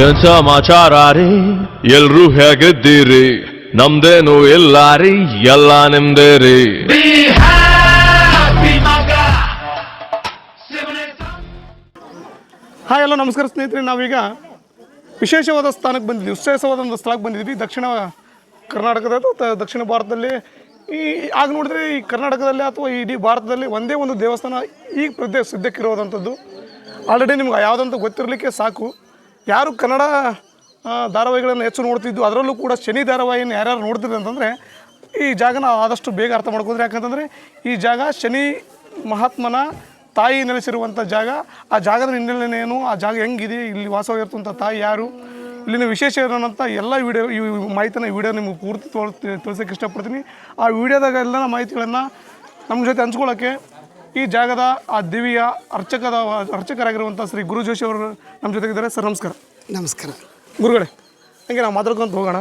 ಏನ್ ಸಮಾಚಾರ ರೀ ಎಲ್ರೂ ಹೇಗಿದ್ದೀರಿ? ನಮ್ದೇನು ಇಲ್ಲ ರೀ ಎಲ್ಲ ನಿಮ್ದೇ ರೀ ಹಾಯ್ ಎಲ್ಲ ನಮಸ್ಕಾರ ಸ್ನೇಹಿತರೆ. ನಾವೀಗ ವಿಶೇಷವಾದ ಸ್ಥಾನಕ್ಕೆ ಬಂದಿದ್ವಿ ವಿಶೇಷವಾದ ಒಂದು ಸ್ಥಳಕ್ಕೆ ಬಂದಿದ್ವಿ ದಕ್ಷಿಣ ಕರ್ನಾಟಕದ ಅಥವಾ ದಕ್ಷಿಣ ಭಾರತದಲ್ಲಿ. ಈ ಆಗ ನೋಡಿದ್ರೆ ಈ ಕರ್ನಾಟಕದಲ್ಲಿ ಅಥವಾ ಇಡೀ ಭಾರತದಲ್ಲಿ ಒಂದೇ ಒಂದು ದೇವಸ್ಥಾನ ಈಗ ಪ್ರದೇಶ ಸಿದ್ಧಕ್ಕಿರುವಂಥದ್ದು ಆಲ್ರೆಡಿ ನಿಮ್ಗೆ ಯಾವುದಂತ ಗೊತ್ತಿರಲಿಕ್ಕೆ ಸಾಕು. ಯಾರು ಕನ್ನಡ ಧಾರಾವಾಹಿಗಳನ್ನು ಹೆಚ್ಚು ನೋಡ್ತಿದ್ದು ಅದರಲ್ಲೂ ಕೂಡ ಶನಿ ಧಾರಾವಾಹಿಯನ್ನು ಯಾರ್ಯಾರು ನೋಡ್ತಿದ್ರು ಅಂತಂದರೆ, ಈ ಜಾಗನ ಆದಷ್ಟು ಬೇಗ ಅರ್ಥ ಮಾಡ್ಕೋದ್ರೆ ಯಾಕಂತಂದರೆ, ಈ ಜಾಗ ಶನಿ ಮಹಾತ್ಮನ ತಾಯಿ ನೆಲೆಸಿರುವಂಥ ಜಾಗ, ಆ ಜಾಗದ ಹಿನ್ನೆಲೆಯನ್ನು ಏನು ಆ ಜಾಗ ಹೆಂಗಿದೆ, ಇಲ್ಲಿ ವಾಸವಾಗಿರ್ತಂಥ ತಾಯಿ ಯಾರು, ಇಲ್ಲಿನ ವಿಶೇಷ ಏನಂತ ಎಲ್ಲ ವಿಡಿಯೋ, ಈ ಮಾಹಿತಿನ ವಿಡಿಯೋ ನಿಮಗೆ ಪೂರ್ತಿ ತೋರ್ ತಿಳಿಸೋಕೆ ಇಷ್ಟಪಡ್ತೀನಿ. ಆ ವಿಡಿಯೋದಾಗ ಎಲ್ಲ ಮಾಹಿತಿಗಳನ್ನು ನಮ್ಮ ಜೊತೆ ಹಂಚ್ಕೊಳ್ಳೋಕ್ಕೆ ಈ ಜಾಗದ ಆ ದಿವಿಯ ಅರ್ಚಕದ ಅರ್ಚಕರಾಗಿರುವಂಥ ಶ್ರೀ ಗುರು ಜೋಶಿ ಅವರು ನಮ್ಮ ಜೊತೆಗಿದ್ದಾರೆ. ಸರ್ ನಮಸ್ಕಾರ. ನಮಸ್ಕಾರ. ಗುರುಗಳೇ ಹಂಗೆ ನಾವು ಮಾತಾಡ್ಕೊಂತ ಹೋಗೋಣ.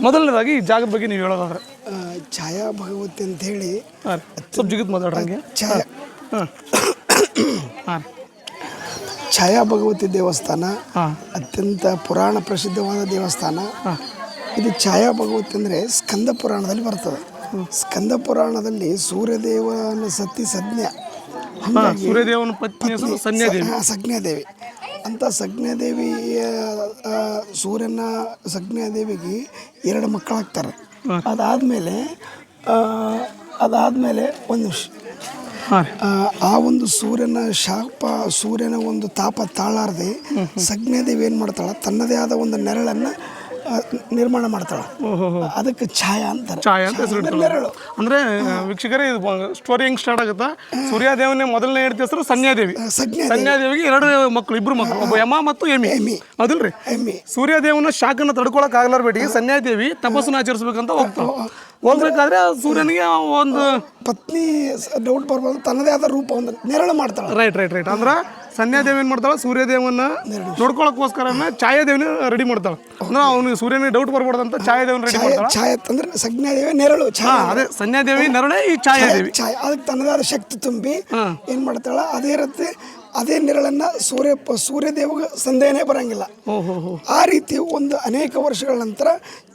ಮೊದಲನೇದಾಗಿ ಈ ಜಾಗದ ಬಗ್ಗೆ ನೀವು ಹೇಳೋದಾದ್ರೆ. ಛಾಯಾ ಭಗವತಿ ಅಂತ ಹೇಳಿ ಸ್ವಲ್ಪ ಜಿಗಿತ್ ಮಾತಾಡ್ರಿ ಹಂಗೆ. ಛಾಯಾ. ಹಾಂ. ಛಾಯಾ ಭಗವತಿ ದೇವಸ್ಥಾನ ಅತ್ಯಂತ ಪುರಾಣ ಪ್ರಸಿದ್ಧವಾದ ದೇವಸ್ಥಾನ. ಇದು ಛಾಯಾ ಭಗವತಿ ಅಂದರೆ ಸ್ಕಂದ ಪುರಾಣದಲ್ಲಿ ಬರ್ತದೆ. ಸ್ಕಂದ ಪುರಾಣದಲ್ಲಿ ಸೂರ್ಯದೇವನ ಸತಿ ಸಜ್ಞ. ಸೂರ್ಯದೇವನ ಪತ್ನಿ ಸಜ್ಞಾದೇವಿ. ಅಂತ ಸಜ್ಞಾದೇವಿಯ ಸೂರ್ಯನ ಸಜ್ಞಾದೇವಿಗೆ ಎರಡು ಮಕ್ಕಳಾಗ್ತಾರೆ. ಅದಾದಮೇಲೆ ಅದಾದಮೇಲೆ ಒಂದು ನಿಮಿಷ ಆ, ಒಂದು ಸೂರ್ಯನ ಶಾಪ ಸೂರ್ಯನ ಒಂದು ತಾಪ ತಾಳಾರದೆ ಸಜ್ಞಾದೇವಿ ಏನು ಮಾಡ್ತಾಳೆ? ತನ್ನದೇ ಆದ ಒಂದು ನೆರಳನ್ನು ನಿರ್ಮಾಣ ಮಾಡ್ತಾಳೆ. ಅದಕ್ಕೆ ಛಾಯಾ ಅಂತಾರೆ. ಛಾಯಾ ಅಂತ ಹೆಸರು ಅಂದ್ರೆ ನೆರಳು. ಅಂದ್ರೆ ವೀಕ್ಷಕರೇ ಇದು ಸ್ಟೋರಿ ಹೆಂಗ್ ಸ್ಟಾರ್ಟ್ ಆಗುತ್ತಾ? ಸೂರ್ಯದೇವನೇ ಮೊದಲನೇ ಹೆಂಡತಿ ಹೆಸರು ಸನ್ಯಾದೇವಿ. ಸಜ್ಞಾದೇವಿ ಸನ್ಯಾದೇವಿಗೆ ಎರಡು ಮಕ್ಕಳು ಇಬ್ರು ಮಕ್ಕಳು ಒಬ್ಬ ಯಮ ಮತ್ತು ಎಮಿ ಎಮಿ. ಅದಲ್ರಿ? ಎಮ್ಮಿ ಸೂರ್ಯದೇವನ ಶಾಖನ ತಡ್ಕೊಳಕ್ ಆಗ್ಲಾರ್ಬೇಡಿ ಸನ್ಯಾದೇವಿ ತಪಸ್ಸನ್ನು ಆಚರಿಸ್ಬೇಕಂತ ಹೋಗ್ತಾಳೆ. ಹೋಗ್ಬೇಕಾದ್ರೆ ಸೂರ್ಯನಿಗೆ ಒಂದು ಪತ್ನಿ ಡೌಟ್ ಬರ್ಬಾರ್ದು ತನ್ನದೇ ಆದ ರೂಪ ಒಂದು ನೆರಳು ಮಾಡ್ತಾಳೆ. ರೈಟ್ ರೈಟ್ ರೈಟ್ ಅಂದ್ರೆ ಸನ್ಯಾದೇವಿ ಏನು ಮಾಡ್ತಾಳೆ? ಸೂರ್ಯದೇವನ ನೋಡ್ಕೊಳಕ್ಕೋಸ್ಕರನ ಛಾಯಾದೇವಿನ ರೆಡಿ ಮಾಡ್ತಾಳೆ. ಅಂದ್ರೆ ಅವ್ನಿಗೆ ಸೂರ್ಯನಿಗೆ ಡೌಟ್ ಬರ್ಬಾರ್ದಂತ ಛಾಯಾದೇವನ ರೆಡಿ ಮಾಡ್ತಾಳೆ. ಛಾಯಾ ಅಂದ್ರೆ ಸಂಜ್ಞಾದೇವಿ ನೆರಳು ಛಾಯಾ. ಅದೇ ಸನ್ಯಾದೇವಿ ನರಳೆ ಈ ಛಾಯಾದೇವಿ ಛಾಯಾ ಅದಕ್ಕೆ ತನ್ನದಾದ ಶಕ್ತಿ ತುಂಬಿ ಏನು ಮಾಡ್ತಾಳೆ? ಅದೇ ರೀತಿ ಅದೇ ನೆರಳನ್ನ ಸೂರ್ಯ ಸೂರ್ಯದೇವಗೆ ಸಂದೇಹನೇ ಬರಂಗಿಲ್ಲ. ಆ ರೀತಿ ಒಂದು ಅನೇಕ ವರ್ಷಗಳ ನಂತರ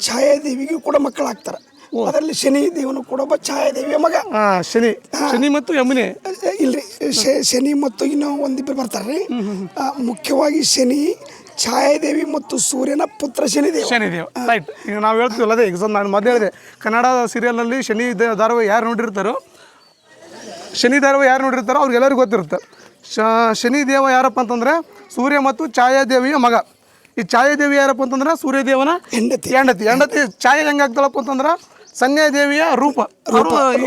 ಛಾಯಾದೇವಿಗೂ ಕೂಡ ಮಕ್ಕಳಾಗ್ತಾರೆ. ಅದರಲ್ಲಿ ಶನಿ ದೇವನು ಕೂಡ ಒಬ್ಬ ಛಾಯಾದೇವಿಯ ಮಗ. ಶನಿ. ಶನಿ ಮತ್ತು ಯಮುನೆ. ಇಲ್ರಿ. ಶ- ಶನಿ ಮತ್ತು ಇನ್ನೂ ಒಂದಿಬ್ಬರು ಬರ್ತಾರ್ರಿ ಆ, ಮುಖ್ಯವಾಗಿ ಶನಿ ಛಾಯಾದೇವಿ ಮತ್ತು ಸೂರ್ಯನ ಪುತ್ರ ಶನಿದೇವ. ಶನಿದೇವ್. ರೈಟ್ ಈಗ ನಾವು ಹೇಳ್ತೀವಲ್ಲ ಅದೇ ಎಕ್ಸಾಮ್ ನಾನು ಮೊದಲು ಹೇಳಿದೆ. ಕನ್ನಡ ಸೀರಿಯಲ್ನಲ್ಲಿ ಶನಿ ದ- ಧಾರಾವಾಹಿ ಯಾರು ನೋಡಿರ್ತಾರೋ ಶನಿ ಧಾರಾವಾಹಿ ಯಾರು ನೋಡಿರ್ತಾರೋ ಅವ್ರಿಗೆಲ್ಲರಿಗೂ ಗೊತ್ತಿರುತ್ತೆ. ಶ ಶನಿ ದೇವ ಯಾರಪ್ಪ ಅಂತಂದ್ರೆ ಸೂರ್ಯ ಮತ್ತು ಛಾಯಾದೇವಿಯ ಮಗ. ಈ ಛಾಯಾದೇವಿ ಯಾರಪ್ಪ ಅಂತಂದ್ರೆ ಸೂರ್ಯದೇವನ ಹೆಂಡತಿ. ಹೆಂಡತಿ. ಹೆಂಡತಿ ಛಾಯೆ ಹೆಂಗಾಗ್ತಾಳಪ್ಪ ಅಂತಂದ್ರೆ ಸನ್ಯಾದೇವಿಯ ರೂಪ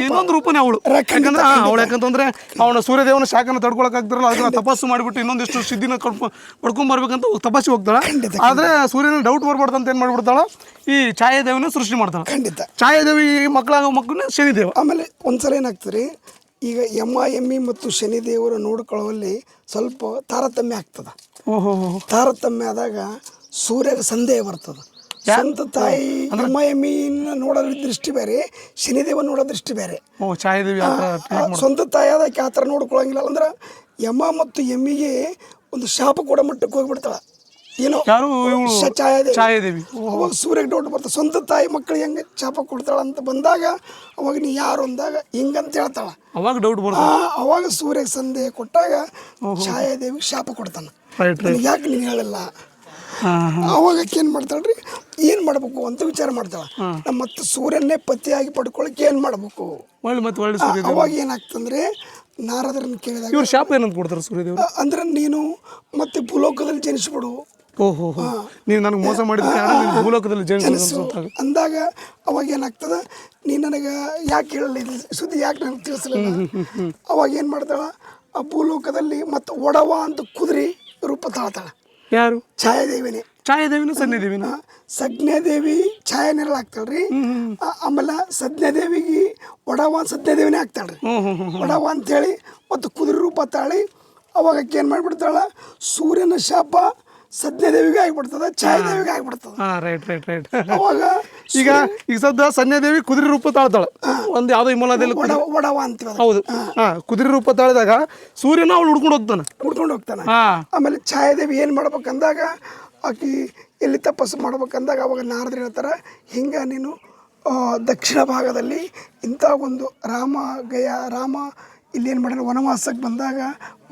ಇನ್ನೊಂದು ರೂಪನೇ ಅವಳು. ಯಾಕಂದ್ರೆ ಅವಳು ಯಾಕಂತಂದ್ರೆ ಅವನ ಸೂರ್ಯದೇವನ ಶಾಖನ ತಡ್ಕೊಳಕ್ ಆಗ್ತಿರಲ್ಲ ಅದನ್ನ ತಪಸ್ಸು ಮಾಡಿಬಿಟ್ಟು ಇನ್ನೊಂದಿಷ್ಟು ಸಿದ್ಧಿನ ಪಡ್ಕೊಂಡ್ ಬರ್ಬೇಕಂತ ತಪಸ್ಸಿಗೆ ಹೋಗ್ತಾಳೆ. ಆದ್ರೆ ಸೂರ್ಯನ ಡೌಟ್ ಬರ್ಬಾರ್ದು ಅಂತ ಏನ್ ಮಾಡ್ಬಿಡ್ತಾಳ? ಈ ಛಾಯಾದೇವಿನ ಸೃಷ್ಟಿ ಮಾಡ್ತಾಳೆ. ಖಂಡಿತ. ಛಾಯಾದೇವಿ ಮಕ್ಕಳಾಗೋ ಮಕ್ಕಳನ್ನ ಶನಿದೇವ. ಆಮೇಲೆ ಒಂದ್ಸಲ ಏನಾಗ್ತದೆ ಈಗ ಎಮ್ಮ ಎಮ್ಮಿ ಮತ್ತು ಶನಿದೇವರು ನೋಡ್ಕೊಳ್ಳುವಲ್ಲಿ ಸ್ವಲ್ಪ ತಾರತಮ್ಯ ಆಗ್ತದ. ಓಹೋ. ತಾರತಮ್ಯ ಆದಾಗ ಸೂರ್ಯಗೆ ಸಂದೇಹ ಬರ್ತದ. ಸ್ವಂತ ತಾಯಿ ಎಮ್ಮ ಎಮ್ಮಿನ ನೋಡೋ ದೃಷ್ಟಿ ಬೇರೆ ಶನಿದೇವ ನೋಡೋ ದೃಷ್ಟಿ ಬೇರೆ. ಓ ಛಾಯಾದೇವಿ ಸ್ವಂತ ತಾಯಿ ಆದಕ್ಕೆ ಆ ಥರ ನೋಡ್ಕೊಳಂಗಿಲ್ಲ ಅಂದ್ರೆ ಯಮ ಮತ್ತು ಎಮ್ಮಿಗೆ ಒಂದು ಶಾಪ ಕೂಡ ಮಟ್ಟಕ್ಕೆ ಹೋಗ್ಬಿಡ್ತಾಳ. ಏನೋ? ಯಾರು ಇವಳು? ಶ- ಛಾಯಾದೇವಿ. ಛಾಯಾದೇವಿ. ಅವಾಗ ಸೂರ್ಯಗೆ ಡೌಟ್ ಬರ್ತದೆ. ಸ್ವಂತ ತಾಯಿ ಮಕ್ಕಳಿಗೆ ಹೆಂಗೆ ಶಾಪ ಕೊಡ್ತಾಳ ಅಂತ ಬಂದಾಗ ಅವಾಗ ನೀ ಯಾರು ಅಂದಾಗ ಹಿಂಗಂತ ಹೇಳ್ತಾಳ. ಅವಾಗ ಡೌಟ್ ಆ, ಅವಾಗ ಸೂರ್ಯ ಸಂದೇಹ ಕೊಟ್ಟಾಗ ಛಾಯಾದೇವಿಗೆ ಶಾಪ ಕೊಡ್ತಾನೆ. ನನಗೆ ಯಾಕೆ ನೀನು ಹೇಳಲ್ಲ? ಹಾಂ ಅವಾಗ ಏನು ಮಾಡ್ತಾಳ್ರಿ? ಏನು ಮಾಡಬೇಕು ಅಂತ ವಿಚಾರ ಮಾಡ್ತಾಳ. ನಮ್ಮ ಮತ್ತೆ ಸೂರ್ಯನ್ನೇ ಪತಿಯಾಗಿ ಪಡ್ಕೊಳಕ್ಕೆ ಏನು ಮಾಡಬೇಕು? ಒಳ್ಳೆ ಮತ್ತೆ ಒಳ್ಳೆ ಸೂರ್ಯ ಅವಾಗ ಏನಾಗ್ತಂದ್ರೆ ನಾರದರನ್ನ ಕೇಳಿದಾಗ ಇವ್ರು ಶಾಪ ಏನಂತ ಕೊಡ್ತಾರೆ ಸೂರ್ಯದೇವರು? ಅಂದ್ರೆ ನೀನು ಮತ್ತೆ ಭೂಲೋಕದಲ್ಲಿ ಜನಿಸ್ಬಿಡು. ಓಹೋ ನೀನು ನನಗೆ ಮೋಸ ಮಾಡಿದ ಭೂಲೋಕದಲ್ಲಿ ಜನ ಜನಿಸು. ಅಂದಾಗ ಅವಾಗ ಏನಾಗ್ತದ ನೀ ನನಗೆ ಯಾಕೆ ಹೇಳಲ್ಲ ಇದು ಸುದ್ದಿ ಯಾಕೆ ನನಗೆ ತಿಳಿಸಲಿಲ್ಲ? ಅವಾಗ ಏನು ಮಾಡ್ತಾಳ ಆ ಭೂಲೋಕದಲ್ಲಿ ಮತ್ತೆ ಒಡವ ಅಂತ ಕುದುರೆ ರೂಪ ತಾಳ್ತಾಳ. ಯಾರು? ಛಾಯಾದೇವಿನೇ. ಛಾಯಾದೇವಿನ ಸನ್ನಿದೇವಿನ ಸಜ್ಞಾದೇವಿ ಛಾಯಾ ಹಾಕ್ತಾಳ್ರಿ. ಆಮೇಲೆ ಸಜ್ಞಾದೇವಿಗೆ ಒಡವ ಸಜ್ಞಾದೇವಿನೇ ಹಾಕ್ತಾಳ್ರಿ. ಒಡವ ಅಂತೇಳಿ ಮತ್ತು ಕುದುರೆ ರೂಪ ತಾಳಿ ಅವಾಗ ಏನು ಮಾಡಿಬಿಡ್ತಾಳ? ಸೂರ್ಯನ ಶಾಪ ಸಜ್ಞಾದೇವಿಗೆ ಆಗಿಬಿಡ್ತದ ಛಾಯಾದೇವಿಗೆ ಆಗಿಬಿಡ್ತದ. ರೈಟ್ ರೈಟ್ ರೈಟ್ ಅವಾಗ ಈಗ ಈಗ ಸದ್ಯ ಸನ್ಯಾದೇವಿ ಕುದುರೆ ರೂಪ ತಾಳ್ತಾಳೆ. ಒಂದು ಯಾವುದೋ ಹಿಮಾಲಯದಲ್ಲಿ ಒಡ ಒಡವ ಅಂತೀವಿ ಹೌದು. ಹಾ. ಕುದುರೆ ರೂಪ ತಾಳಿದಾಗ ಸೂರ್ಯನ ಅವಳು ಹುಡ್ಕೊಂಡು ಹೋಗ್ತಾನೆ. ಹುಡ್ಕೊಂಡು ಹೋಗ್ತಾನೆ. ಆಮೇಲೆ ಛಾಯಾದೇವಿ ಏನು ಮಾಡ್ಬೇಕಂದಾಗ ಆಕಿ ಎಲ್ಲಿ ತಪಸ್ಸು ಮಾಡ್ಬೇಕಂದಾಗ ಅವಾಗ ನಾರದ್ರು ಹೇಳ್ತಾರೆ, ಹಿಂಗೆ ನೀನು ದಕ್ಷಿಣ ಭಾಗದಲ್ಲಿ ಇಂಥ ಒಂದು ರಾಮ ಗಯ, ರಾಮ ಇಲ್ಲಿ ಏನು ಮಾಡ್ಯಾರ ವನವಾಸಕ್ಕೆ ಬಂದಾಗ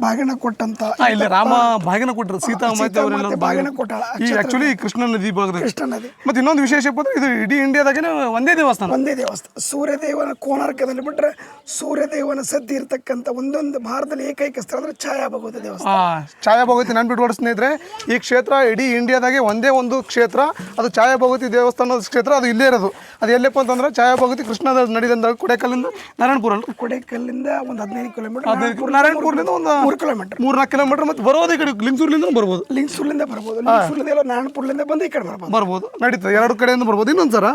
ಬಾಗಿಣ ಕೊಟ್ಟಂತ ಇಲ್ಲಿ ರಾಮ ಬಾಗಿನ ಕೊಟ್ಟರು ಸೀತಾ ಮಾತೆ ಅವರೆಲ್ಲ ಕೊಟ್ಟಾಳ. ಈ ಆಕ್ಚುಲಿ ಕೃಷ್ಣ ನದಿ ಭಾಗದ ಕೃಷ್ಣ ನದಿ. ಮತ್ತೆ ಇನ್ನೊಂದು ವಿಶೇಷ ಇದು ಇಡೀ ಇಂಡಿಯಾದಾಗೇನೆ ಒಂದೇ ದೇವಸ್ಥಾನ. ಒಂದೇ ದೇವಸ್ಥಾನ. ಸೂರ್ಯದೇವನ ಕೋಣಾರ್ಕದಲ್ಲಿ ಬಿಟ್ರೆ ಸೂರ್ಯದೇವನ ಸದ್ದಿ ಇರ್ತಕ್ಕಂಥ ಒಂದೊಂದು ಭಾರತದಲ್ಲಿ ಏಕೈಕ ಸ್ಥಳ ಅಂದ್ರೆ ಛಾಯಾ ಭಗವತಿ ದೇವಸ್ಥಾನ. ಛಾಯಾ ಭಗವತಿ ನೆನ್ಪಿಟ್ಕೊಡು ಸ್ನೇಹಿತರೆ ಈ ಕ್ಷೇತ್ರ ಇಡೀ ಇಂಡಿಯಾದಾಗೆ ಒಂದೇ ಒಂದು ಕ್ಷೇತ್ರ. ಅದು ಛಾಯಾ ಭಗವತಿ ದೇವಸ್ಥಾನದ ಕ್ಷೇತ್ರ ಅದು ಇಲ್ಲೇ ಇರೋದು. ಅದು ಎಲ್ಲಪ್ಪ ಅಂತಂದ್ರೆ ಛಾಯಾ ಭಗವತಿ ಕೃಷ್ಣದ ನಡೆದಂತ ಕೊಡೆಕಲ್ಲಿಂದ ನಾರಾಯಣಪುರ ಕೊಡೆಕಲ್ಲಿಂದ ಒಂದು ಹದಿನೈದು ಕಿಲೋಮೀಟರ್ ಹದಿನೈದು ನಾರಾಯಣಪುರದಿಂದ ಒಂದು ಮೂರು ಕಿಲೋಮೀಟರ್ ಮೂರ್ನಾಲ್ಕು ಕಿಲೋಮೀಟರ್ ಮತ್ತೆ ಬರೋದು ಈ ಕಡೆ ಲಿಂಗಸೂರ್ಲಿಂದ ಬರ್ಬೋದು. ಲಿಂಗ್ಸೂರ್ಲಿಂದ ಬರ್ಬೋದು. ಲಿಂಗ್ಸೂರ್ಲಿಂದ ಎಲ್ಲ ನಾರಾಯಣಪುರಲಿಂದ ಬಂದು ಈ ಕಡೆ ಬರ್ಬೋದು. ಬರ್ಬೋದು. ನಡೀತದೆ. ಎರಡು ಕಡೆಯಿಂದ ಬರ್ಬೋದು. ಇನ್ನೊಂದು ಸರ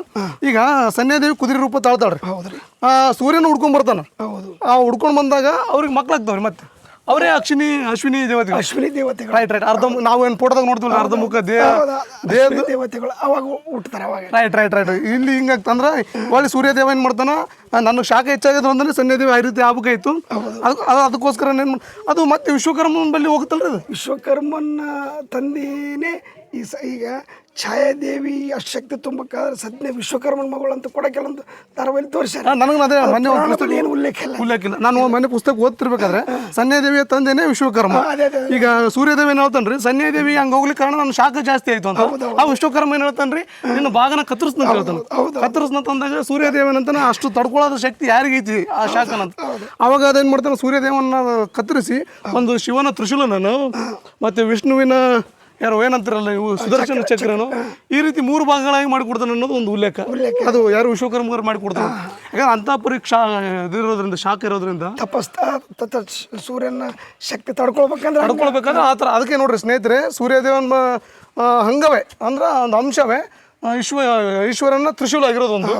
ಈಗ ಸನ್ಯಾದೇವಿ ಕುದುರೆ ರೂಪ ತಾಳ್ತಾಳ್ರಿ ಹೌದ್ರಿ. ಆ ಸೂರ್ಯನ ಹುಡ್ಕೊಂಡ್ ಬರ್ತಾನ. ಹೌದು. ಆ ಹುಡ್ಕೊಂಡ್ ಬಂದಾಗ ಅವ್ರಿಗೆ ಮಕ್ಳಾಗ್ತಾವ್ರಿ ಮತ್ತೆ. ಅವರೇ ಅಶ್ವಿನಿ ಅಶ್ವಿನಿ ದೇವತೆಗಳು. ಅಶ್ವಿನಿ ದೇವತೆಗಳು. ರೈಟ್ ರೈಟ್ ಅರ್ಧ ನಾವು ಏನು ಫೋಟೋದಾಗ ನೋಡ್ತೀವಲ್ಲ ಅರ್ಧ ಮುಖ ದೇಹ? ದೇಹದ ದೇವತೆಗಳು ಅವಾಗ ಹುಟ್ಟತಾರೆ ಅವಾಗ. ರೈಟ್ ರೈಟ್ ರೈಟ್ ಇಲ್ಲಿ ಹಿಂಗಾಗ್ತಂದ್ರೆ ಒಳ್ಳೆ ಸೂರ್ಯದೇವ ಏನು ಮಾಡ್ತಾನೆ ನನ್ನ ಶಾಖ ಹೆಚ್ಚಾಗಿದ್ರು ಅಂದ್ರೆ ಸನ್ಯದೇವಿ ಆ ರೀತಿ ಆಗ್ಬೇಕಾಯ್ತು. ಅದು ಅದು- ಅದಕ್ಕೋಸ್ಕರ ಏನು ಅದು ಮತ್ತೆ ವಿಶ್ವಕರ್ಮನ ಬಳಿ ಹೋಗುತ್ತಲ್ರಿ ಅದು? ವಿಶ್ವಕರ್ಮನ ತಂದೇನೆ ಈ ಸ ಈಗ ಛಾಯಾದೇವಿ ಅಷ್ಟು ಶಕ್ತಿ ತುಂಬಕ್ಕಾದ್ರೆ ಸದ್ಯ ವಿಶ್ವಕರ್ಮನ ಮಗಳು ಅಂತ ಕೂಡ ಕೆಲವೊಂದು ಧಾರಾವಾಹಿ ತೋರಿಸ್ಯಾರ. ನನಗೆ ಅದೇ ಮೊನ್ನೆ ಒಂದು ಪುಸ್ತಕ ಪುಸ್ತಕ ಏನು ಉಲ್ಲೇಖ ಇಲ್ಲ. ಉಲ್ಲೇಖ ಇಲ್ಲ. ನಾನು ಮೊನ್ನೆ ಪುಸ್ತಕ ಓದ್ತಿರ್ಬೇಕಾದ್ರೆ ಸನ್ಯಾದೇವಿಯ ತಂದೆನೇ ವಿಶ್ವಕರ್ಮ. ಈಗ ಸೂರ್ಯದೇವಿ ಏನ್ ಹೇಳ್ತಾನ್ರಿ ಸನ್ಯಾದೇವಿ ಹಂಗ ಹೋಗ್ಲಿಕ್ಕೆ ಕಾರಣ ನನ್ನ ಶಾಖ ಜಾಸ್ತಿ ಆಯ್ತು ಅಂತ. ಆ ವಿಶ್ವಕರ್ಮ ಏನ್ ಹೇಳ್ತಾನ್ರಿ ನಿನ್ನ ಭಾಗನ ಕತ್ತರಿಸ್ನಂತ ಹೇಳ್ತಾನೆ. ಹೌದು. ಕತ್ತರಿಸ್ನ ತಂದಾಗ ಸೂರ್ಯದೇವನಂತಾನೆ ಅಷ್ಟು ತಡ್ಕೊಳ್ಳೋದ ಶಕ್ತಿ ಯಾರಿಗೈತಿ ಆ ಶಾಖನಂತ ಅವಾಗ ಅದೇನ್ ಮಾಡ್ತಾನೆ ಸೂರ್ಯದೇವನ ಕತ್ತರಿಸಿ ಒಂದು ಶಿವನ ತ್ರಿಶೂಲನನು ಮತ್ತೆ ವಿಷ್ಣುವಿನ ಯಾರೋ ಏನಂತಾರಲ್ಲ ಇವು ಸುದರ್ಶನ ಚಕ್ರನು? ಈ ರೀತಿ ಮೂರು ಭಾಗಗಳಾಗಿ ಮಾಡಿಕೊಡ್ತಾನೆ ಅನ್ನೋದು ಒಂದು ಉಲ್ಲೇಖ. ಅದು ಯಾರು ವಿಶ್ವಕರ್ಮರು ಮಾಡಿಕೊಡ್ತಾನೆ. ಯಾಕಂದ್ರೆ ಅಂತ ಪರೀಕ್ಷಾ ಇದಿರೋದ್ರಿಂದ ಶಾಖ ಇರೋದ್ರಿಂದ ತಪಸ್ತಾ ಸೂರ್ಯನ ಶಕ್ತಿ ತಡ್ಕೊಳ್ಬೇಕಂದ್ರೆ ತಡ್ಕೊಳ್ಬೇಕಂದ್ರೆ ಆ ಥರ. ಅದಕ್ಕೆ ನೋಡ್ರಿ ಸ್ನೇಹಿತರೆ ಸೂರ್ಯದೇವನ ಹಂಗವೇ. ಅಂದ್ರೆ ಒಂದು ಅಂಶವೇ ಈಶ್ವ ಈಶ್ವರನ ತ್ರಿಶೂಲ ಆಗಿರೋದು ಒಂದು.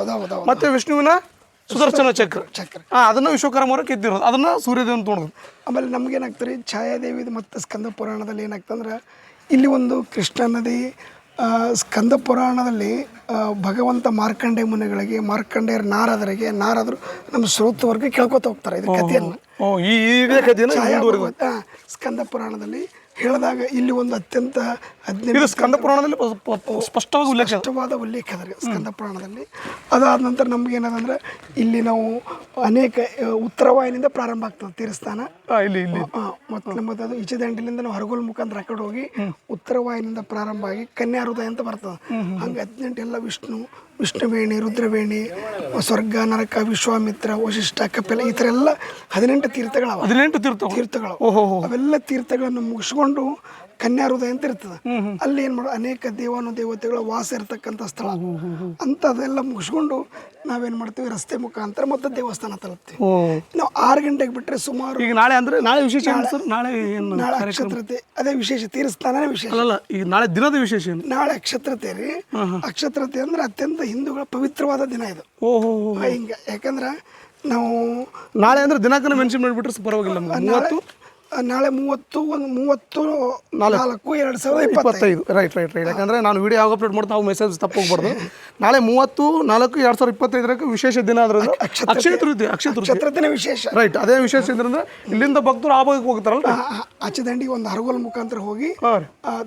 ಮತ್ತೆ ವಿಷ್ಣುವಿನ ಸುದರ್ಶನ ಚಕ್ರ. ಚಕ್ರ. ಹಾಂ ಅದನ್ನ ವಿಶ್ವಕರ್ಮ ಕಿದ್ದಿರೋದು ಕೆತ್ತಿರೋದು. ಅದನ್ನ ಸೂರ್ಯದೇವನ್ ತೊಗೊಂಡು ಆಮೇಲೆ ನಮ್ಗೇನಾಗ್ತಾರೆ ಛಾಯಾದೇವಿದು ಮತ್ತು ಸ್ಕಂದ ಪುರಾಣದಲ್ಲಿ ಏನಾಗ್ತಂದ್ರೆ ಇಲ್ಲಿ ಒಂದು ಕೃಷ್ಣ ನದಿ ಸ್ಕಂದ ಪುರಾಣದಲ್ಲಿ ಭಗವಂತ ಮಾರ್ಕಂಡೇ ಮುನಿಗಳಿಗೆ ಮಾರ್ಕಂಡೇಯರ ನಾರದರಿಗೆ ನಾರದರು ನಮ್ಮ ಶ್ರೋತವರ್ಗ ಕೇಳ್ಕೊತ ಹೋಗ್ತಾರೆ. ಇದು ಕಥೆಯನ್ನು. ಸ್ಕಂದ ಪುರಾಣದಲ್ಲಿ ಹೇಳಿದಾಗ ಇಲ್ಲಿ ಒಂದು ಅತ್ಯಂತ ಹದಿನೈದು ಸ್ಕಂದ ಪುರಾಣದಲ್ಲಿ ಸ್ಪಷ್ಟವಾಗಿ ಉಲ್ಲೇಖ. ಸ್ಪಷ್ಟವಾದ ಉಲ್ಲೇಖ ಅದ ರೀ ಸ್ಕಂದ ಪುರಾಣದಲ್ಲಿ. ಅದಾದ ನಂತರ ನಮ್ಗೆ ಏನದಂದ್ರೆ ಇಲ್ಲಿ ನಾವು ಅನೇಕ ಉತ್ತರವಾಯಿನಿಂದ ಪ್ರಾರಂಭ ಆಗ್ತದೆ ತೀರ್ಥಾನ ಇಲ್ಲಿ ಇಲ್ಲಿ. ಮತ್ತೆ ನಮ್ಮದು ಅದು ಈಚೆ ದಂಡಿಲಿಂದ ನಾವು ಹರಗೋಲ್ ಮುಖಾಂತರ ಆ ಕಡೆ ಹೋಗಿ ಉತ್ತರ ವಾಹಿನಿಂದ ಪ್ರಾರಂಭ ಆಗಿ ಕನ್ಯಾ ಹೃದಯ ಅಂತ ಬರ್ತದೆ. ಹಂಗೆ ಹದಿನೆಂಟು ಎಲ್ಲ ವಿಷ್ಣು ವಿಷ್ಣುವೇಣಿ ರುದ್ರವೇಣಿ ಸ್ವರ್ಗ ನರಕ ವಿಶ್ವಾಮಿತ್ರ ವಶಿಷ್ಠ ಕಪಿಲ ಈ ಥರ ಎಲ್ಲ ಹದಿನೆಂಟು ತೀರ್ಥಗಳವ ಹದಿನೆಂಟು ತೀರ್ಥ ತೀರ್ಥಗಳು. ಅವೆಲ್ಲ ತೀರ್ಥಗಳನ್ನು ಮುಗಿಸ್ಕೊಂಡು ಕನ್ಯಾ ಹೃದಯ ಅಂತ ಇರ್ತದೆ. ಅಲ್ಲಿ ಏನು ಮಾಡೋ ಅನೇಕ ದೇವಾನು ದೇವತೆಗಳ ವಾಸ ಇರತಕ್ಕಂಥ ಸ್ಥಳ ಅಂಥದ್ದೆಲ್ಲ ಮುಗಿಸ್ಕೊಂಡು ನಾವೇನು ಮಾಡ್ತೀವಿ? ರಸ್ತೆ ಮುಖಾಂತರ ಮತ್ತೆ ದೇವಸ್ಥಾನ ತಲುಪ್ತೀವಿ. ನಾವು ಆರು ಗಂಟೆಗೆ ಬಿಟ್ಟರೆ ಸುಮಾರು ಈಗ ನಾಳೆ ಅಂದ್ರೆ ನಾಳೆ ವಿಶೇಷ ನಾಳೆ ಏನು ನಾಳೆ ಅಕ್ಷತ್ರತೆ ಅದೇ ವಿಶೇಷ ತೀರ್ಥಸ್ಥಾನನೇ ವಿಶೇಷ. ಅಲ್ಲ ಈಗ ನಾಳೆ ದಿನದ ವಿಶೇಷ ನಾಳೆ ಅಕ್ಷತ್ರತೆ ರೀ. ಅಕ್ಷತ್ರತೆ ಅಂದ್ರೆ ಅತ್ಯಂತ ಹಿಂದೂಗಳ ಪವಿತ್ರವಾದ ದಿನ ಇದು. ಓಹೋ. ಹಿಂಗೆ ಯಾಕಂದ್ರೆ ನಾವು ನಾಳೆ ಅಂದ್ರೆ ದಿನಾಂಕನ ಮೆನ್ಷನ್ ಮಾಡಿಬಿಟ್ರೆ ಪರವಾಗಿಲ್ಲ ನಮ್ಗೆ. ಮೂವತ್ತು? ನಾಳೆ ಮೂವತ್ತು ಒಂದು ಮೂವತ್ತು ನಾಲ್ಕು. ಎರಡು ಸಾವಿರದ ಇಪ್ಪತ್ತೈದು. ರೈಟ್ ರೈಟ್ ರೈಟ್ ಯಾಕಂದ್ರೆ ನಾನು ವಿಡಿಯೋ ಯಾವಾಗ ಅಪ್ಲೋಡ್ ಮಾಡ್ತಾ ನಾವು ಮೆಸೇಜ್ ತಪ್ಪು ಹೋಗ್ಬಾರ್ದು. ನಾಳೆ ಮೂವತ್ತು ನಾಲ್ಕು ಎರಡು ಸಾವಿರದ ಇಪ್ಪತ್ತೈದರಕ್ಕೆ ವಿಶೇಷ ದಿನ ಆದ್ರಿಂದ ಅಕ್ಷಯ ತೃತೀಯ ಅಕ್ಷಯ ತೃತೀಯ. ವಿಶೇಷ. ರೈಟ್ ಅದೇ ವಿಶೇಷ ಅಂದ್ರೆ ಇಲ್ಲಿಂದ ಭಕ್ತರು ಆ ಭಾಗಕ್ಕೆ ಹೋಗ್ತಾರಲ್ಲ ಆಚೆ ದಂಡಿಗೆ ಒಂದು ಹರಗೋಲ್ ಮುಖಾಂತರ ಹೋಗಿ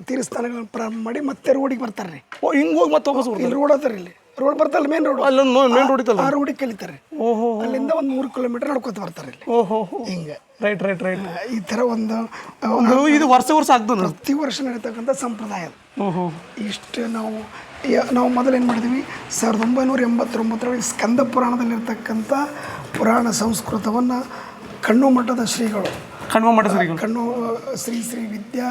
ತೀರ್ಸ್ಥಾನಗಳನ್ನು ಪ್ರಾರಂಭ ಮಾಡಿ ಮತ್ತೆ ರೋಡಿಗೆ ಬರ್ತಾರೆ ಓ ಹಿಂಗೆ ಹೋಗಿ ಮತ್ತೆ ವಾಪಸ್ ಇಲ್ಲಿ ರೋಡ್ ಅದ ಇಲ್ಲಿ. ರೋಡ್ ಬರ್ತಲ್ಲ ಮೇನ್ ರೋಡ್ ಅಲ್ಲೊಂದು ಮೇನ್ ರೋಡ್ ಇತ್ತಲ್ಲ ಆ ರೋಡಿಗೆ ಕಲಿತಾರೆ. ಓಹೋ ಅಲ್ಲಿಂದ ಒಂದು ಮೂರು ಕಿಲೋಮೀಟರ್ ನಡ್ಕೊತ ಬರ್ತಾರೆ ಇಲ್ಲಿ ಓಹೋ ಹಿಂಗೆ. ರೈಟ್ ರೈಟ್ ರೈಟ್ ಈ ಥರ ಒಂದು ಒಂದು ಇದು ವರ್ಷ ವರ್ಷ ಆಗ್ತದೆ ಪ್ರತಿ ವರ್ಷ ನಡೀತಕ್ಕಂಥ ಸಂಪ್ರದಾಯ ಓಹೋ. ಇಷ್ಟು ನಾವು ನಾವು ಮೊದಲು ಏನು ಮಾಡಿದ್ವಿ? ಸಾವಿರದ ಒಂಬೈನೂರ ಎಂಬತ್ತೊಂಬತ್ತರಲ್ಲಿ ಸ್ಕಂದ ಪುರಾಣದಲ್ಲಿರ್ತಕ್ಕಂಥ ಪುರಾಣ ಸಂಸ್ಕೃತವನ್ನು ಕಣ್ಣು ಮಠದ ಶ್ರೀಗಳು. ಕಣ್ಣು ಮಠ ಸರಿ ಕಣ್ಣು ಶ್ರೀ ಶ್ರೀ ವಿದ್ಯಾ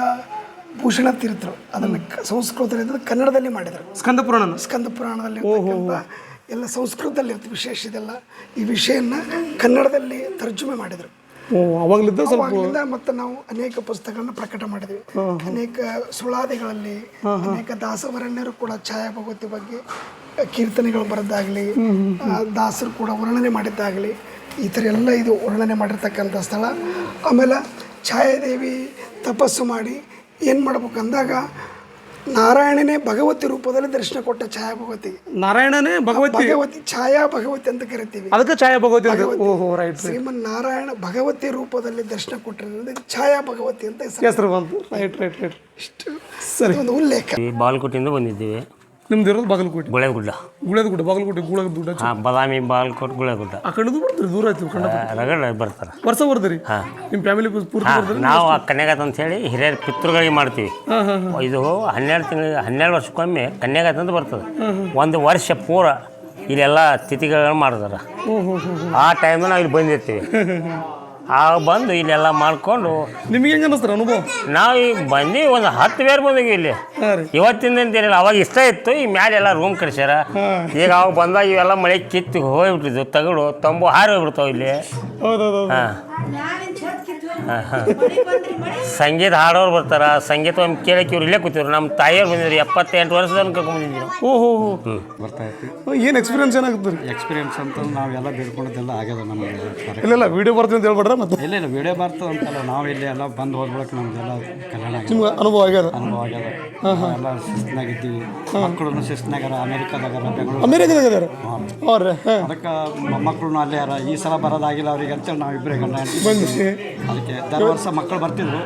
ಭೂಷಣ ತೀರ್ಥರು. ಅದನ್ನು ಸಂಸ್ಕೃತದಿಂದ ಕನ್ನಡದಲ್ಲಿ ಮಾಡಿದರು. ಸ್ಕಂದ ಪುರಾಣ ಸ್ಕಂದ ಪುರಾಣದಲ್ಲಿ ಎಲ್ಲ ಸಂಸ್ಕೃತದಲ್ಲಿ ವಿಶೇಷ ಇದೆಲ್ಲ. ಈ ವಿಷಯನ್ನ ಕನ್ನಡದಲ್ಲಿ ತರ್ಜುಮೆ ಮಾಡಿದರು. ಅವಾಗಲಿಂದ ಮತ್ತೆ ನಾವು ಅನೇಕ ಪುಸ್ತಕಗಳನ್ನ ಪ್ರಕಟ ಮಾಡಿದ್ವಿ. ಅನೇಕ ಸುಳಾದಿಗಳಲ್ಲಿ ಅನೇಕ ದಾಸವರಣ್ಯರು ಕೂಡ ಛಾಯಾ ಭಗವತಿ ಬಗ್ಗೆ ಕೀರ್ತನೆಗಳು ಬರೆದಾಗಲಿ ದಾಸರು ಕೂಡ ವರ್ಣನೆ ಮಾಡಿದ್ದಾಗಲಿ ಈ ಥರ ಎಲ್ಲ ಇದು ವರ್ಣನೆ ಮಾಡಿರ್ತಕ್ಕಂಥ ಸ್ಥಳ. ಆಮೇಲೆ ಛಾಯಾದೇವಿ ತಪಸ್ಸು ಮಾಡಿ ಏನು ಮಾಡ್ಬೇಕು ಅಂದಾಗ ನಾರಾಯಣನೇ ಭಗವತಿ ರೂಪದಲ್ಲಿ ದರ್ಶನ ಕೊಟ್ಟ ಛಾಯಾ ಭಗವತಿ ನಾರಾಯಣನೇ ಭಗವತಿ. ಭಗವತಿ ಛಾಯಾ ಭಗವತಿ ಅಂತ ಕರಿತೀವಿ. ಅದಕ್ಕೆ ಛಾಯಾ ಭಗವತಿ. ಓಹೋ ರೈಟ್ ಶ್ರೀಮನ್ ನಾರಾಯಣ ಭಗವತಿ ರೂಪದಲ್ಲಿ ದರ್ಶನ ಕೊಟ್ಟಿರೋದ್ರಿಂದ ಛಾಯಾ ಭಗವತಿ ಅಂತ ಹೆಸರು. ಬಂತು. ರೈಟ್ ರೈಟ್ ರೈಟ್ ಇಷ್ಟು ಒಂದು ಉಲ್ಲೇಖ. ಬಾಲ್ಕೋಟೆಯಿಂದ ಬಂದಿದ್ದೀವಿ. ನಿಮ್ದು ಇರೋದು ಬಾಗಲಕೋಟೆ? ಗುಳೆಗುಡ್ಡ. ಗುಳೆಗುಡ್ಡ ಬಾಗಲಕೋಟೆ ಗುಳದ ಗುಡ್ಡ ಹಾಂ ಬಾದಾಮಿ ಬಾಲ್ಕೋಟ್ ಗುಳೆಗುಡ್ಡ. ಆ ಕಡೆದು ಬರ್ತೀರಿ ದೂರ ಆಯ್ತು ಕಣ್ಣ ರಗಡ ಬರ್ತಾರೆ. ವರ್ಷ ಬರ್ತೀರಿ? ನಿಮ್ಮ ಫ್ಯಾಮಿಲಿ ಪೂರ್ತಿ ಬರ್ತೀರಿ ನಾವು ಆ ಕನ್ಯಾಗತ ಅಂತ ಹೇಳಿ ಹಿರಿಯರ ಪಿತೃಗಳಿಗೆ ಮಾಡ್ತೀವಿ. ಹಾಂ ಹಾಂ ಇದು ಹನ್ನೆರಡು ತಿಂಗಳು ಹನ್ನೆರಡು ವರ್ಷಕ್ಕೊಮ್ಮೆ ಕನ್ಯಾಗತ ಅಂತ ಬರ್ತದೆ. ಒಂದು ವರ್ಷ ಪೂರ ಇಲ್ಲೆಲ್ಲ ತಿಥಿಗಳನ್ನು ಮಾಡ್ತಾರೆ. ಆ ಟೈಮ್ ನಾವು ಇಲ್ಲಿ ಬಂದಿರ್ತೀವಿ. ಆಗ ಬಂದು ಇಲ್ಲೆಲ್ಲ ಮಾಡ್ಕೊಂಡು ನಿಮ್ಗೆ ಹೆಂಗೆ ಅನ್ನಿಸ್ತಾರೆ ಅನುಭವ? ನಾವು ಈಗ ಬಂದು ಒಂದು ಹತ್ತು ಬೇರೆ ಬಂದಿವಿ ಇಲ್ಲಿ. ಹಾಂ ರೀ. ಇವತ್ತಿಂದ ಅವಾಗ ಇಷ್ಟ ಇತ್ತು ಈ ಮ್ಯಾಲೆಲ್ಲ ರೂಮ್ ಕಟ್ಸ್ಯಾರ. ಈಗ ಅವಾಗ ಬಂದಾಗ ಇವೆಲ್ಲ ಮಳೆ ಕಿತ್ತು ಹೋಗ್ಬಿಟ್ಟಿದ್ವು ತಗಡು ತಂಬು ಹಾರಿ ಹೋಗ್ಬಿಡ್ತಾವ ಇಲ್ಲಿ. ಹೌದೌದು ಹಾಂ. ಸಂಗೀತ ಹಾಡೋರು ಬರ್ತಾರ ಸಂಗೀತ ಒಂದು ಕೇಳಕ್ಕೆ ಇವ್ರು ಇಲ್ಲೇ ಕೂತಿವ್ರು ನಮ್ಮ ತಾಯಿಯವ್ರು ಬಂದಿದ್ರು ಎಪ್ಪತ್ತೆಂಟು ವರ್ಷದ ಕರ್ಕೊಂಡ್ ಬಂದಿದ್ವಿ ನಾವು ಓ ಹೋ ಹೋ ಬರ್ತಾ ಇರ್ತೀವಿ ಏನು ಎಕ್ಸ್ಪೀರಿಯನ್ಸ್ ಏನಾಗುತ್ತೆ ರೀ ಎಕ್ಸ್ಪೀರಿಯನ್ಸ್ ಅಂತ ನಾವೆಲ್ಲ ಬೇಡ್ಕೊಂಡಿದ್ದೆಲ್ಲ ಆಗ್ಯದ ನಮಗೆ. ಇಲ್ಲ ಇಲ್ಲ ವಿಡಿಯೋ ಬರ್ತೀವಿ ಅಂತ ಹೇಳ್ಬೇಡ್ರ ಮತ್ತೆ? ಇಲ್ಲ ಇಲ್ಲ ವಿಡಿಯೋ ಬರ್ತದೆ ಅಂತಲ್ಲ. ನಾವು ಇಲ್ಲಿ ಎಲ್ಲ ಬಂದು ಹೋದ್ಬಳಕ ನಮ್ದೆಲ್ಲ ಕಲ್ಯಾಣ ನಿಮ್ಗೆ ಅನುಭವ ಆಗ್ಯದ? ಅನುಭವ ಆಗ್ಯದ. ಎಲ್ಲ ಶಿಸ್ತಿನಾಗ ಇದ್ದೀವಿ. ಮಕ್ಕಳು ಶಿಸ್ತಿನಾಗಾರ ಅಮೇರಿಕಾದಾಗಾರ ಬೆಂಗಳೂರು ಅಮೇರಿಕಾದಾಗ ಅದಾರ ಅವ್ರೆ ಅದಕ್ಕೆ ಮೊಮ್ಮಕ್ಕಳು ಅಲ್ಲೇ ಯಾರ ಈ ಸಲ ಬರೋದಾಗಿಲ್ಲ ಅವ್ರಿಗೆ ಅಂತೇಳಿ ನಾವು ಇಬ್ಬರೇ ಗಂಡ ಬಂದು. ಅದಕ್ಕೆ ವರ್ಷ ಮಕ್ಕಳು ಬರ್ತಿದ್ರು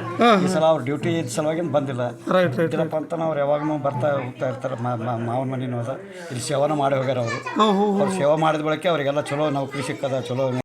ಈ ಸಲ ಅವ್ರ ಡ್ಯೂಟಿ ಸಲುವಾಗಿ ಬಂದಿಲ್ಲ. ರೈಟ್ ರೈಟ್ ಇಲ್ಲಪ್ಪ ಅಂತ ಅವ್ರು ಯಾವಾಗೂ ಬರ್ತಾ ಹೋಗ್ತಾ ಇರ್ತಾರೆ ಮಾವನ ಮನೆ ಅದ. ಇಲ್ಲಿ ಸೇವನ ಮಾಡಿ ಹೋಗ್ಯಾರ ಅವರು. ಅವ್ರು ಸೇವೆ ಮಾಡಿದ ಬಳಕೆ ಅವರಿಗೆಲ್ಲ ಚಲೋ ನೌಕರಿ ಸಿಕ್ಕದ ಚಲೋ